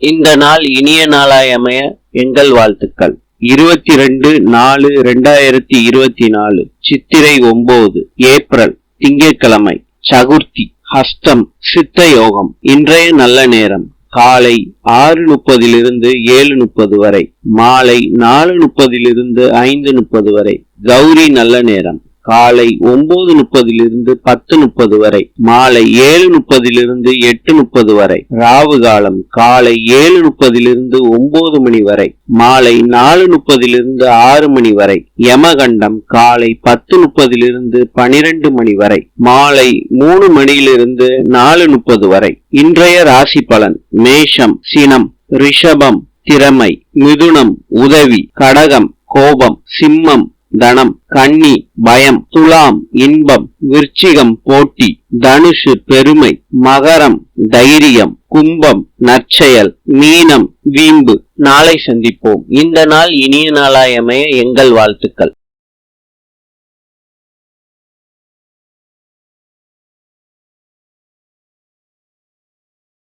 இந்த நாள் இனிய நாளாய் அமைய எங்கள் வாழ்த்துக்கள். இருபத்தி ரெண்டு நாலு ரெண்டாயிரத்தி இருபத்தி நாலு சித்திரை ஒன்பது ஏப்ரல் திங்கட்கிழமை சகுர்த்தி ஹஸ்தம் சித்த யோகம். இன்றைய நல்ல நேரம் காலை ஆறு முப்பதிலிருந்து ஏழு முப்பது வரை மாலை நாலு முப்பதிலிருந்து ஐந்து முப்பது வரை. கௌரி நல்ல நேரம். காலை ஒன்பது முப்பதிலிருந்து பத்து முப்பது வரை மாலை ஏழு முப்பதிலிருந்து எட்டு முப்பது வரை ராவு காலம் காலை ஏழு முப்பதிலிருந்து ஒன்பது மணி வரை மாலை நாலு முப்பதிலிருந்து ஆறு மணி வரை யமகண்டம் காலை பத்து முப்பதிலிருந்து பனிரெண்டு மணி வரை மாலை மூணு மணியிலிருந்து நாலு முப்பது வரை. இன்றைய ராசி பலன் மேஷம் சினம் ரிஷபம் திறமை மிதுனம் உதவி கடகம் கோபம் சிம்மம் தனம் கன்னி பயம் துலாம் இன்பம் விருச்சிகம் போட்டி தனுஷு பெருமை மகரம் தைரியம் கும்பம் நற்செயல் மீனம் வீம்பு. நாளை சந்திப்போம். இந்த நாள் இனிய நாளாயமைய எங்கள் வாழ்த்துக்கள்.